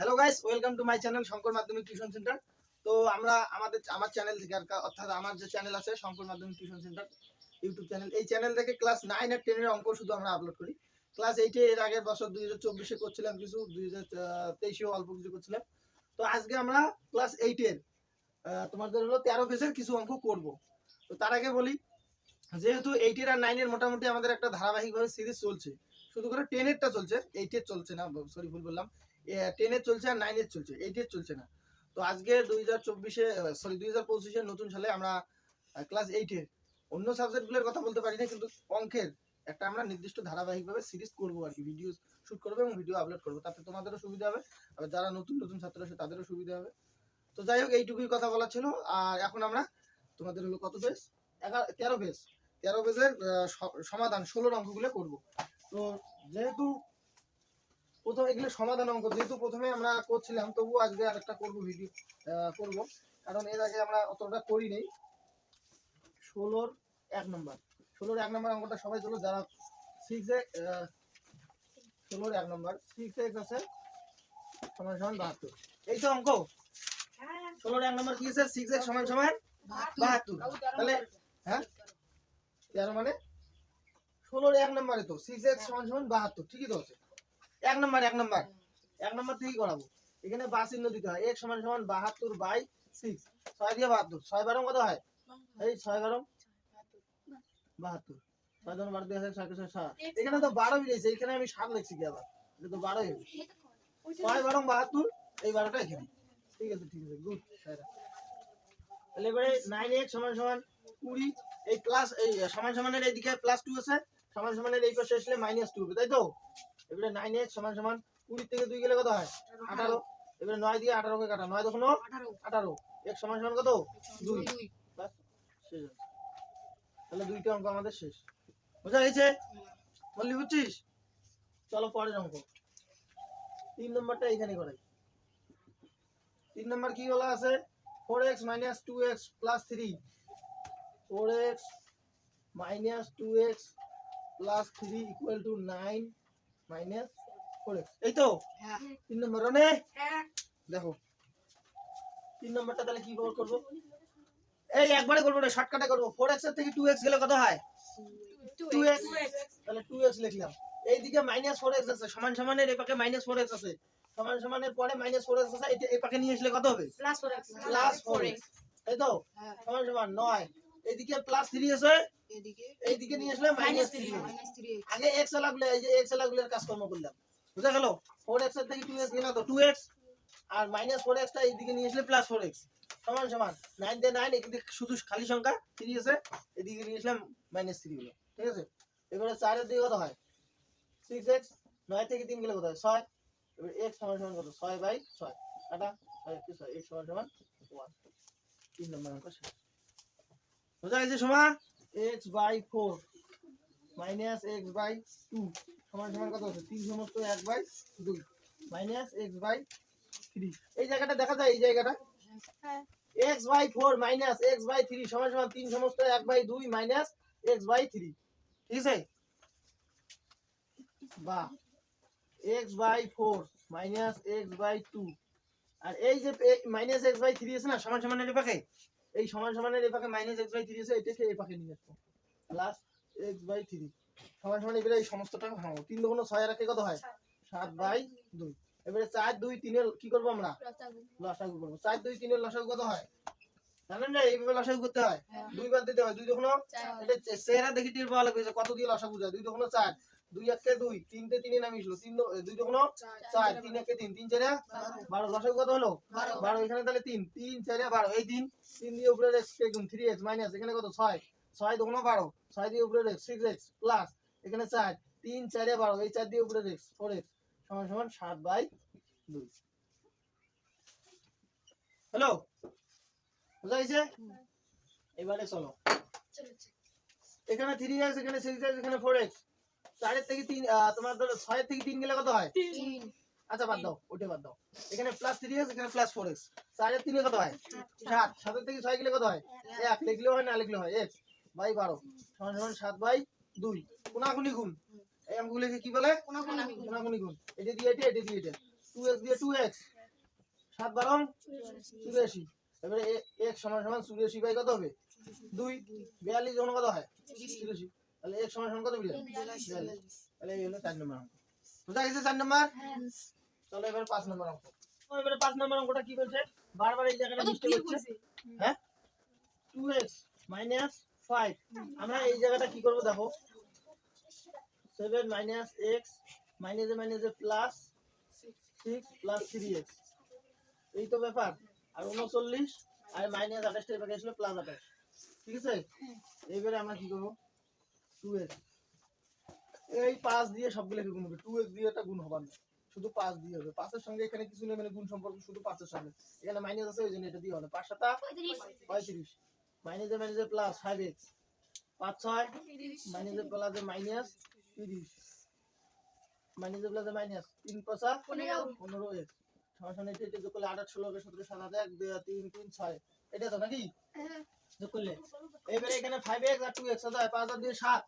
Hello guys welcome to my channel Shankar Madhyamik tuition centre তো আমরা আমাদের আমার চ্যানেল থেকে অর্থাৎ আমার যে চ্যানেল আছে Shankar Madhyamik tuition centre YouTube channel এই চ্যানেল থেকে ক্লাস নাইন আর টেনের অঙ্ক শুধু আমরা আপলোড করি। ক্লাস এইটে এর আগের বছর দুই হাজার চব্বিশে করছিলাম কিছু, দুই হাজার তেইশেও অল্প কিছু করছিলাম। তো আজকে আমরা ক্লাস এইটের তোমাদের হলো তেরো পেজের কিছু অঙ্ক করব। তো তার আগে বলি, যেহেতু এইটের আর নাইনের মোটামুটি আমাদের একটা ধারাবাহিকভাবে সিরিজ চলছে, শুধু করে টেনেরটা চলছে এইটের চলছে না সরি ভুল বললাম। টেনের চলছে আর নাইনের চলছে এইটের চলছে না। তো আজকে দুই হাজার চব্বিশে সরি দুই হাজার পঁচিশের নতুন সালে আমরা ক্লাস এইটের অন্য সাবজেক্টগুলোর কথা বলতে পারি না, কিন্তু অঙ্কের একটা আমরা নির্দিষ্ট ধারাবাহিকভাবে সিরিজ করব আর কি ভিডিও শুট করব এবং ভিডিও আপলোড করব। তাতে তোমাদেরও সুবিধা হবে আর যারা নতুন নতুন ছাত্র আছে, তাদেরও সুবিধা হবে। তো যাই হোক, এইটুকুই কথা বলা ছিল। আর এখন আমরা, তোমাদের হলো কত পেজ এগারো, তেরো পেজ তেরো পেজের সমাধান, ষোলোর অঙ্কগুলো করব। তো যেহেতু প্রথমে এগুলো সমাধান অঙ্ক যেহেতু প্রথমে আমরা করছিলাম তবু আজকে আরেকটা করব ভিডিও করব। কারণ এর আগে আমরা অতটা করি নেই ষোলোর এক নম্বর। ষোলোর এক নম্বর অঙ্কটা সবাই চলো যারা সিক্স ষোলোর এক নম্বর সিক্স এক্স আছে সমান সমান বাহাত্তর। এই তো অঙ্ক? ষোলোর এক নম্বর কি আছে সিক্স এক্স সমান সমান বাহাত্তর। তাহলে হ্যাঁ? তেরো মানে? ষোলোর এক নম্বরে তো সিক্স এক্স সমান সমান বাহাত্তর ঠিকই তো আছে। এক নম্বর এক নম্বর। এক নম্বর থেকেই করাবো। এখানে বা চিহ্ন দিতে হয়। এক সমান সমান বাহাত্তর বাই সিক্স ছয় দিয়ে বাহাত্তর। ছয় বারো কত হয়? এই ছয় বারো বাহাত্তর ঠিক আছে ঠিক আছে। নাইন এক্স সমান সমান কুড়ি। এই প্লাস এই সমান সমানের এইদিকে প্লাস টু আছে। সমান সমানের এই পাশে মাইনাস টু হবে, তাই তো? এবারে নাইন এক্স সমান সমান কুড়ি থেকে দুই গেলে কত হয়? আঠারো। এবারে নয় দিয়ে আঠারোকে কাটা নয় তখন আঠারো। এক সমান সমান কত? দুই। ব্যাস, শেষ তাহলে দুইটা অঙ্ক আমাদের শেষ। বুঝা গেছে? বললি বুঝছিস? চলো পরের অঙ্ক। তিন নম্বরটা এখানে করাই। তিন নম্বর কি বলা আছে? Four x minus two x plus three four x minus two x plus three equal to nine minus four x এই তো? তিন নম্বর মানে দেখো। তিন নম্বরটা তাহলে কি করে করব? এই একবারে করব না শর্টকাটে করব। ফোর এক্সের থেকে টু এক্স গেলে কত হয়? টু এক্স তাহলে টু এক্স লিখলাম। এইদিকে মাইনাস ফোর এক্স আছে সমান সমানের এই পাকে মাইনাস ফোর এক্স আছে। সমান সমানের পরে মাইনাস ফোর এক্স আছে এই পাকে নিয়ে আসলে কত হবে? প্লাস ফোর এক্স তাই তো? সমান সমান নয়। এইদিকে প্লাস থ্রি আছে এইদিকে নিয়ে আসলে মাইনাস থ্রি আগে এক্স লাগলে এই যে এক্স লাগলে কাজকর্ম করলাম। বুঝা গেল? ফোর এক্সের থেকে টু এক্স গেলে তো টু এক্স আর মাইনাস ফোর এক্সটা এইদিকে নিয়ে আসলে প্লাস ফোর এক্স সমান সমান। নাইন দিয়ে নাইন এদিকে শুধু খালি সংখ্যা থ্রি আছে। এদিকে নিয়ে আসলাম মাইনাস থ্রি হলো। ঠিক আছে? এবারে চারের দিকে কত হয়? সিক্স এক্স নয় থেকে তিন গেলে কত হয়? ছয়। এবার এক্স সমান সমান কত? ছয় বাই ছয়। কাটা ছয় এক্স সমান সমান ওয়ান তিন নম্বর অঙ্ক শেষ। বোঝা গেছে সমা? X by four minus x by two সমান সমান কত হচ্ছে তিন সমস্ত এক বাই দুই। মাইনাস এক্স বাই থ্রি এই জায়গাটা দেখা যায় এই জায়গাটা? X by four minus x by three সমান সমান তিন সমস্ত এক বাই দুই মাইনাস এক্স বাই থ্রি ঠিক আছে? বা x by four minus x by two আর এই যে মাইনাস এক্স বাই থ্রি আছে না সমান সমানের এই পাকে এই সমান সমানের এই পাকে মাইনাস এক্স বাই থ্রি আছে এটাকে এই পাকে নিয়ে আসব। প্লাস এক্স বাই থ্রি সমান সমান এবারে এই সমস্তটা ভাঙবো। তিন দুগুণ ছয় রাখে কত হয়? সাত। বাই দুই। এবারে চার দুই তিনের কি করব আমরা? লসাগু। করব। চার দুই তিনের লসাগু কত হয়? জানেন না এইভাবে লসাগু করতে হয়? দুইবার দিতে হয়। দুই যখন এটা চেহারা দেখে টের পাওয়া লাগবে কত দিয়ে লসাগু যায়। দুই যখন চার। দুই একে দুই তিনটে তিনে নামিয়েছিল। তিন দুই যখন চার তিন একে তিন তিন চারে বারো। লসাগু কত হলো? বারো। এখানে তাহলে তিন। তিন চারে বারো। এই তিন। তিন দিয়ে উপরে এক্স গুণ থ্রি এক্স মাইনাস এখানে কত? ছয়। ছয় দোকানো বারো। ছয় দিয়ে উপরে এক্স সিক্স এক্স প্লাস এখানে চার। তিন চারে বারো। এই চার দিয়ে উপরে এক্স ফোর এক্স সমান সমান সাত বাই দুই। হ্যালো? বুঝা গেছে? এবারে চলো। এখানে থ্রি এক্স এখানে সিক্স এক্স এখানে ফোর এক্স চারের থেকে তিন তোমার ধরো ছয়ের থেকে তিন গেলে কত হয়? আচ্ছা বাদ দাও ওটা বাদ দাও। এখানে প্লাস থ্রি এক্স এখানে প্লাস ফোর এক্স চারের তিনে কত হয়? সাত। সাতের থেকে ছয় গেলে কত হয়? এক। লিখলেও হয় না লিখলেও হয়? এক্স বাই বারো। সমান সমান সাত বাই দুই। কোনাকুনি গুণ। এই অঙ্কগুলোকে কি বলে? কোনাকুনি গুণ। এটা দিয়ে এটা এটা দিয়ে এটা। টু এক্স দিয়ে টু এক্স সাত বারং। চুরাশি। এবারে এক্স সমান সমান চুরাশি বাই কত হবে? দুই। বিয়াল্লিশ যখন কত হয়? চুরাশি। তাহলে কত বিয়াল্লিশ বিয়াল্লিশ তাহলে এই হলো চার নম্বর অঙ্ক। বুঝা গেছে চার নম্বর? চলো এবার পাঁচ নম্বর অঙ্ক। এবারে পাঁচ নম্বর অঙ্কটা কি বলছে? বারবার এই জায়গাটা মিস্টেক হচ্ছে হ্যাঁ? টু এক্স মাইনাস ফাইভ আমরা এই জায়গাটা কি করব দেখো? সেভেন মাইনাস এক্স মাইনাসে মাইনাসে plus six plus three x এই তো ব্যাপার। আর উনচল্লিশ আর মাইনাস আঠাশটা এবার গেছিল প্লাস আঠাশ। ঠিক আছে? এইবারে আমরা কি করব? টু এক্স এই পাঁচ দিয়ে সবগুলোকে গুণ হবে। টু এক্স দিয়ে একটা গুণ না। শুধু পাঁচ দিয়ে হবে। পাঁচের সঙ্গে এখানে কিছু নেই মানে গুণ সম্পর্ক শুধু পাঁচের সঙ্গে এখানে মাইনাস আছে ওই জন্য এটা দিয়ে হবে। পাঁচ সাতা পঁয়ত্রিশ। মাইনাসে মাইনাসে প্লাস ফাইভ এক্স পাঁচ ছয়। মাইনাসে প্লাসে মাইনাস তিরিশ। মাইনাসে প্লাসে মাইনাস তিন পয়সা পনেরো। এক্স সমান এটা এটা যোগ করলে আঠাশ ষোলো সতেরো সাত এক দুই তিন তিন ছয়। এটা তো নাকি? যোগ করলে এবারে এখানে ফাইভ এক্স আর টু এক্স কত হয় পাঁচ আর দুই সাত।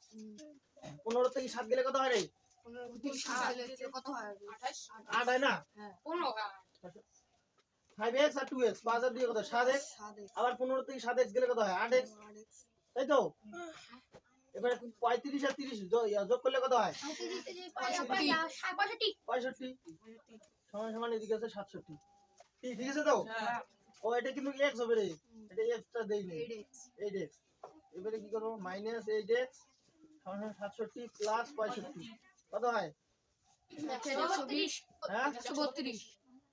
পনেরো থেকে সাত গেলে কত হয় রে? আট হয় না? ফাইভ এক্স আর টু এক্স পাঁচ আর দুই কত সাত এক্স আবার পনেরো থেকে সাত এক্স গেলে কত হয়? আট এক্স তাই তো? এবারে পঁয়ত্রিশ আর তিরিশ যোগ করলে কত হয়? পঁয়ষট্টি। সমান সমান এদিকে আছে সাতষট্টি। ঠিক ঠিক আছে তো? ও এটা কিন্তু এক্স হবে রে। এটা এক্সটা দেই নেই এইট এক্স এবারে কি করব? মাইনাস এইট এক্স সাতষট্টি প্লাস পঁয়ষট্টি। কত হয়? হ্যাঁ?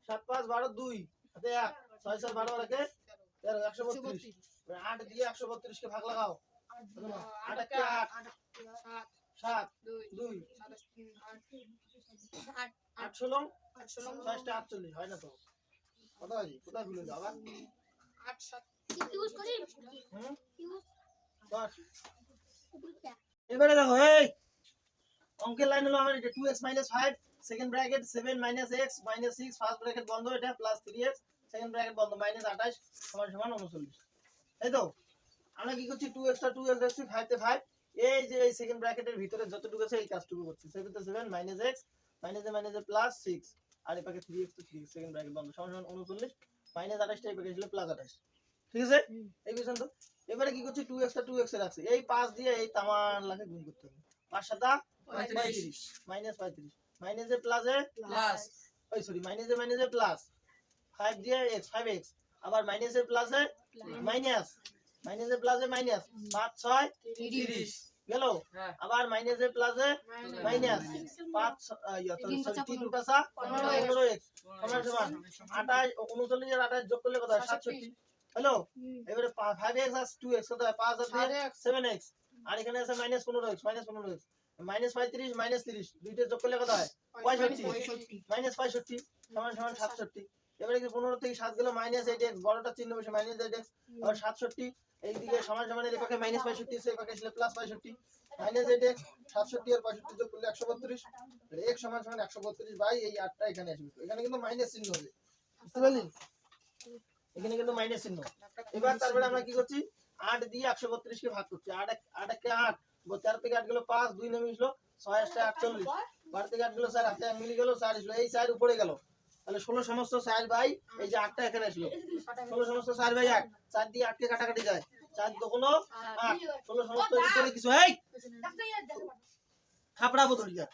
সাত পাঁচ বারো দুই। হাতে এক। ছয় ছয় বারো রাখে তেরো একশো বত্রিশ। আট দিয়ে একশো বত্রিশকে ভাগ লাগাও। আট একে আট। সাত। দুই। আট। ষোলো। আটচল্লিশ। হয় না তো? কোথায়? ভুলে দশ এবারে দেখো এই! অঙ্কের লাইন হলো আমার এটা two x minus five second bracket first bracket বন্ধ এটা plus three x second bracket বন্ধ মাইনাস আঠাশ সমান সমান উনচল্লিশ। তাই তো আমরা কি করছি? টু এক্সটা টু এক্স রাখছি ফাইভ তে ফাইভ এই যে এই সেকেন্ড ব্র্যাকেটের ভিতরে যতটুকু আছে এই কাজটুকু করছি। সেভেন মাইনাস এক্স মাইনাসে মাইনাসে প্লাস সিক্স আর এই পাকে থ্রি এক্স তো থ্রি সেকেন্ড ব্র্যাকেট বন্ধ। সমান সমান উনচল্লিশ মাইনাস আঠাশটা এই পাকে ছিল প্লাস আঠাশ। ঠিক আছে? এই বুঝছেন তো? এবারে কি করছি? টু এক্সটা টু এক্স রাখছি। এই পাঁচ দিয়ে এই তামান লাখে গুণ করতে হবে। পাঁচ সাতা পঁয়ত্রিশ। মাইনাস পঁয়ত্রিশ। মাইনাসে প্লাসে ওই সরি মাইনাসে মাইনাসে প্লাস ফাইভ দিয়ে এক্স ফাইভ এক্স আবার মাইনাসে প্লাসে মাইনাস মাইনাসে প্লাসে মাইনাস পাঁচ ছয়? তিরিশ। গেল? হ্যাঁ। আবার মাইনাসে প্লাসে মাইনাস পাঁচ ছ- আহ, ইয়া, sorry, sorry, তিন পাঁচা পনেরো এক্স সমান সমান আঠাশ উনচল্লিশ আর আঠাশ যোগ করলে কত হয়? সাতষট্টি। হ্যালো? এবারে ফাইভ এক্স আর টু এক্স কত হয়? পাঁচ আর সেভেন এক্স আর এখানে আছে মাইনাস পনেরো এক্স মাইনাস পনেরো এক্স মাইনাস পঁয়ত্রিশ মাইনাস তিরিশ। দুইটা যোগ করলে কত হয়? পঁয়ষট্টি। মাইনাস পঁয়ষট্টি সমান সমান সাতষট্টি। এবারে কি পনেরো থেকে সাত গেল? মাইনাস এইট এক্স বড়টা চিহ্ন বসে মাইনাস এইট এক্স আবার সাতষট্টি এইদিকে সমান সমান এই পাখে মাইনাস পঁয়ষট্টি পাখে ছিল প্লাস পঁয়ষট্টি। মাইনাস এক্স সাতষট্টি আর পঁয়ষট্টি যোগ করলে একশো বত্রিশ। এক সমান সমান একশো বত্রিশ বাই এই আটটা এখানে আসবে। এখানে কিন্তু মাইনাস চিহ্ন হবে বুঝতে পারলি? এখানে কিন্তু মাইনাস চিহ্ন। এবার তারপরে আমরা কি করছি? আট দিয়ে একশো বত্রিশ কে ভাগ করছি। আট আট একে আট। তেরো থেকে আট গেলো পাঁচ, দুই নেমে গেলো ছয় আটটা আটচল্লিশ। বারো থেকে আট গেলো চার, হাতে এক মিলি গেলো, চার আসলো এই চার উপরে গেল। তাহলে ষোলো সমস্ত চার বাই এই যে আটটা এখানে আসলো ষোলো সমস্ত চার বাই আট চার দিয়ে আটকে কাটাকাটি যায়। চার দোকানো আট। ষোলো সমস্ত এর উপরে কিছু এই খাপড়াবো ধরিয়া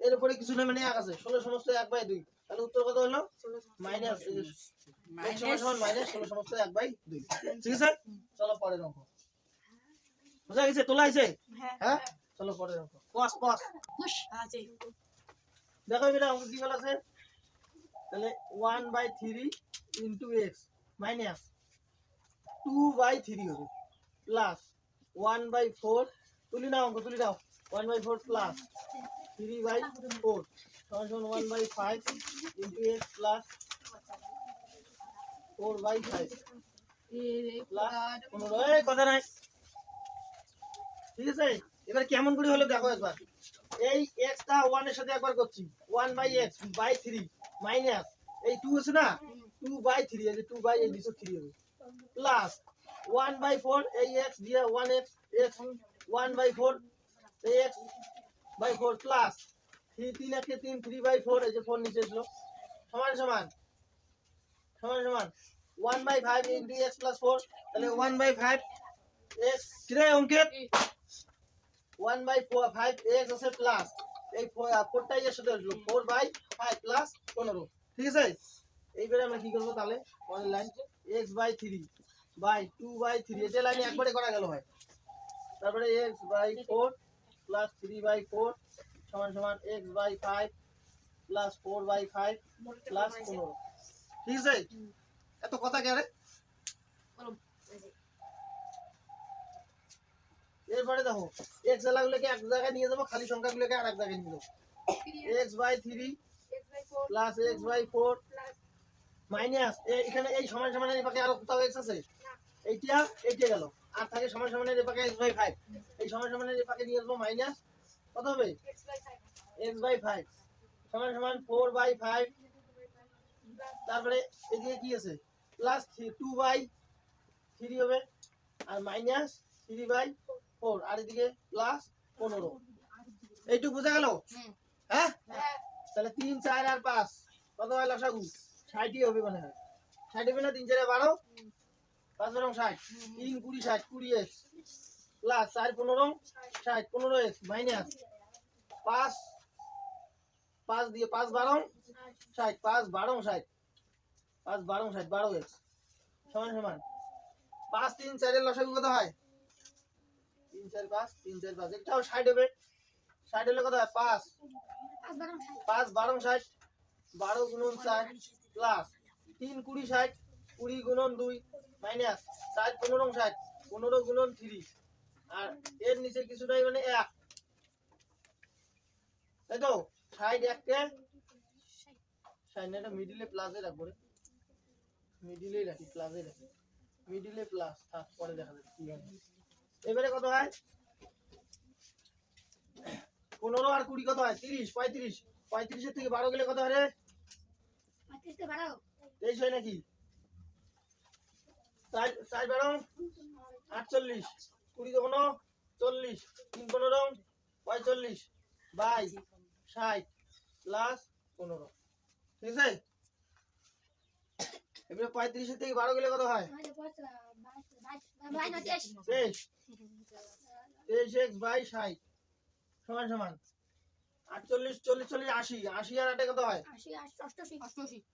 এর উপরে কিছু নেই মানে এক আছে। ষোলো সমস্ত এক বাই দুই। তাহলে উত্তর কত হলো? Minus minus. ষোলো সমস্ত এক বাই দুই। ঠিক আছে? চলো পরের অঙ্ক। বুঝা গেছে? তোলা হয়েছে? হ্যাঁ। চলো পরের অঙ্ক। পস পস। দেখো এটা অঙ্ক কি বলা আছে তাহলে one by three into x minus two by three হবে। প্লাস ওয়ান বাই ফোর তুলি নাও অঙ্ক, তুলি নাও। One by four plus three by four সমান one by five into x plus four by five plus কথা নাই। ঠিক আছে? এবার কেমন করে হলো দেখো একবার। এই এক্সটা ওয়ানের সাথে একবার করছি। One by x by three minus এই টু আছে না? টু বাই থ্রি এই টু বাই এই দুশো থ্রি হবে। প্লাস ওয়ান বাই ফোর এই এক্স দিয়ে one x x one by four এই x by four plus three তিন একে তিন থ্রি বাই ফোর এই যে ফোর নিচে ছিল সমান সমান। সমান সমান। One by five into x plus four তাহলে ওয়ান বাই ফাইভ এক্স কিরে, Ankit? One by four five x আছে প্লাস এই ফোরটাই এর সাথে আসলো ফোর বাই ফাইভ প্লাস পনেরো। ঠিক আছে? এইবারে আমরা কি করব তাহলে? পরের line x by three by two by three এটা লাইনে একবারে করা গেল হয় তারপরে x by four plus three by four সমান সমান x by five plus four by five plus পনেরো। ঠিক আছে? এত কথা কে রে? এরপরে দেখো এক্স এলাগুলোকে এক জায়গায় নিয়ে যাব, খালি সংখ্যাগুলোকে আর এক জায়গায় নিয়ে যাব। X by three plus x by four minus এখানে এই সমান সমানের এই আরও কোথাও এক্স আছে? এইটা এইটা গেল। আর থাকে সমান সমানের এই পাকে এক্স বাই ফাইভ এই সমান সমানের এই পাকে নিয়ে আসব মাইনাস কত হবে? এক্স বাই ফাইভ সমান সমান ফোর বাই ফাইভ তারপরে এদিকে কি আছে? প্লাস টু বাই থ্রি হবে। আর মাইনাস থ্রি বাই ফোর, আর এদিকে প্লাস পনেরো। এইটুকু বোঝা গেল? হ্যাঁ? তাহলে তিন, চার আর পাঁচ। কত হয় লসাগু? ষাটই হবে মনে হয়। ষাট হবে না? তিন, চারে বারো? পাঁচ বারো ষাট। তিন, কুড়ি, ষাট, কুড়ি এক্স প্লাস চার, পনেরো, ষাট, পনেরো এক্স মাইনাস পাঁচ পাঁচ দিয়ে পাঁচ বারো ষাট, পাঁচ বারো ষাট। পাঁচ বারো ষাট, বারো এক্স সমান সমান। পাঁচ, তিন, চারের লসাগু কত হয়? তিন চার পাঁচ তিন চার পাঁচ একটাও ষাট হবে। ষাট হলে কত পাঁচ। পাঁচ, বারো ষাট, বারো গুণন চার প্লাস তিন কুড়ি ষাট, কুড়ি গুণন দুই মাইনাস চার পনেরো ষাট, পনেরো গুণন থ্রি আর এর নিচে কিছুটাই মানে এক। তাই তো? ষাট এককে ষাট না মিডিলে প্লাসে রাখব রে। মিডিলেই রাখি প্লাসে রাখি। মিডিলে প্লাস পরে দেখা যাবে। কি এবারে কত হয় পনেরো আর কুড়ি কত হয় তিরিশ পঁয়ত্রিশ পঁয়ত্রিশের থেকে বারো গেলে কত হয় রে তেইশ হয় নাকি চার চার বারো আটচল্লিশ কুড়ি চল্লিশ তিন পনেরো পঁয়তাল্লিশ বাই ষাট প্লাস পনেরো ঠিক আছে এবারে পঁয়ত্রিশের থেকে বারো গেলে কত হয় তেইশ তেইশ এক্স বাই ষাট। সমান সমান। আটচল্লিশ চল্লিশ চল্লিশ আশি। আশি আর আটে কত হয়?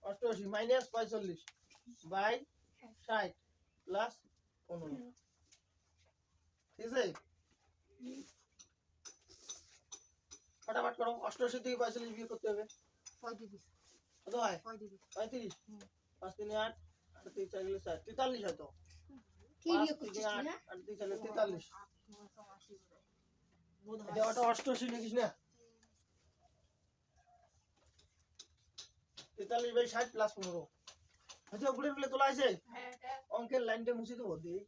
অষ্টআশি। মাইনাস পঁয়তাল্লিশ বাই ষাট। প্লাস পনেরো। ঠিক আছে? ফটাফট করো। অষ্টআশি থেকে পঁয়তাল্লিশ বিয়ে করতে হবে। কত হয়? পঁয়ত্রিশ। পাঁচ তিন আট আট তিন চার গেলে চার। তেতাল্লিশ হয়তো। পাঁচ তিন আট আট তিন চার গেলে তেতাল্লিশ। এটা ওটা অষ্টআশি লিখিস না? তেতাল্লিশ বাই ষাট প্লাস পনেরো। আচ্ছা উপরে উপরে তোলা আছে? অঙ্কের লাইনটা মুছে দেবো দিই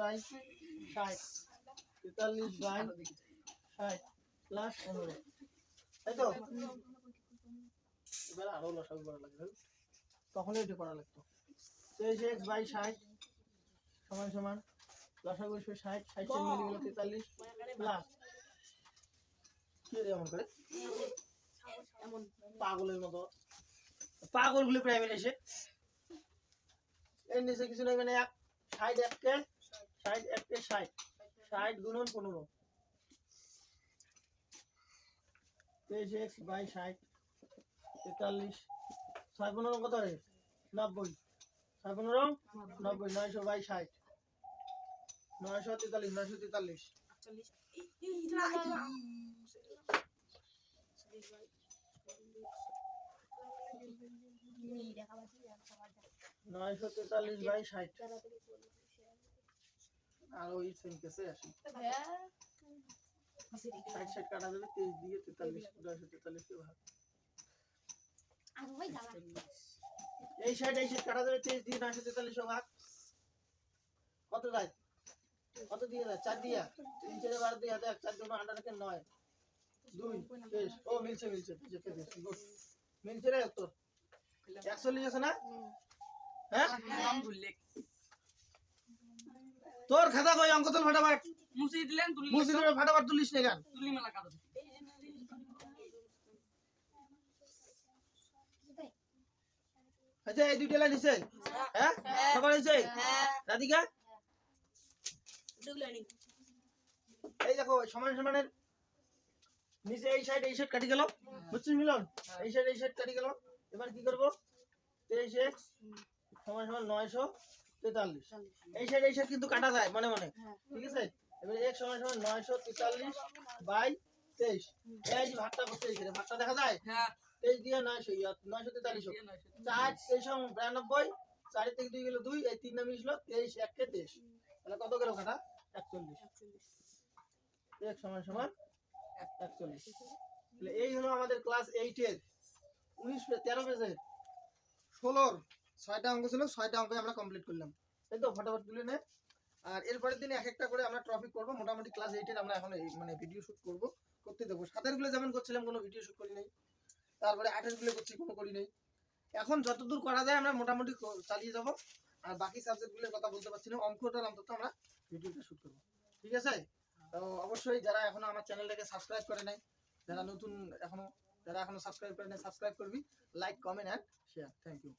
বাই ষাট তেতাল্লিশ বাই ষাট প্লাস পনেরো। তাই তো? এবার আরও লসাগু করা লাগবে। তখন এটা করা লাগতো। তেইশ এক্স বাই ষাট, সমান সমান লসাগু ষাট ষাট মিলে তেতাল্লিশ প্লাস এর নিচে কিছু নেই মানে এক, ষাট এককে ষাট এককে ষাট ষাট গুণন পনেরো। তেইশ এক্স বাই ষাট। তেতাল্লিশ। ছয় পনেরো কত রে? নব্বই। ছয় পনেরো? নব্বই নয়শো বাই ষাট। নয়শো তেতাল্লিশ নয়শো তেতাল্লিশ। নয়শো তেতাল্লিশ বাই ষাট। আর ওই সেম কেসে আসি। ষাট ষাট কাটা যাবে তেইশ দিয়ে তেতাল্লিশ নয়শো তেতাল্লিশ ভাগ। এই ষাট এই ষাট কাটা যাবে তেইশ দিয়ে নয়শো তেতাল্লিশ ভাগ কত যায় কত দিয়ে যায় চার দিয়া। তিন চারে বারো দিয়ে দেখ চার নয়। দুই। ও মিলছে মিলছে। মিলছে রে তোর একচল্লিশ আছে না? হ্যাঁ? তোর খাতা কই? অঙ্ক তোর ফটাফট। মুছি দিলেন তুলি মুসি দিলে ফাটাফাট তুলিস না গান তুলি মেলা কাটো আচ্ছা এই দুইটা লাইন নিছে। হ্যাঁ? সবার হয়েছে? রাধিকা? এই দেখো সমান সমানের নিচে এই সাইড এই সাইড কাটি গেল। বুঝছিস মিলন? এই সাইড এই সাইড কাটি গেল। এবার কি করব? তেইশ এক্স সমান সমান নয়শো তেতাল্লিশ। এই সাইড এই সাইড কিন্তু কাটা যায় মনে মনে। ঠিক আছে? এবার এক সমান সমান নয়শো তেতাল্লিশ বাই তেইশ। এই যে ভাগটা করতে ভাগটা দেখা যায়? হ্যাঁ। তেইশ দিয়ে নয়শো নয়শো চার বিরানব্বই দুই দুই, এই তিন তেইশ তেইশ। কত কাটা একচল্লিশ। এক সমান সমান একচল্লিশ। তাহলে এই হলো আমাদের ক্লাস এইটের উনিশ তেরো পেজের ষোলোর ছয়টা অঙ্ক ছিল, ছয়টা অঙ্ক আমরা কমপ্লিট করলাম। তাই তো ফটাফট তুলে নে। আর এরপরের দিনে এক একটা করে আমরা ট্রফিক করব। মোটামুটি ক্লাস এইটের আমরা এখন মানে ভিডিও শুট করব, করতে দেবো সাতেরগুলো যেমন করছিলাম, কোনো ভিডিও শুট করি নাই তারপরে আটেরগুলো করছি কোনো করি নাই। এখন যতদূর করা যায় আমরা মোটামুটি চালিয়ে যাব। আর বাকি সাবজেক্টগুলোর কথা বলতে পারছি না। অঙ্কটার অন্তত আমরা ভিডিওটা শুট করব। ঠিক আছে? তো অবশ্যই যারা এখনও আমার চ্যানেলটাকে সাবস্ক্রাইব করে নাই, যারা নতুন এখনও, যারা এখনও সাবস্ক্রাইব করে নাই সাবস্ক্রাইব করবি। Like comment and share thank you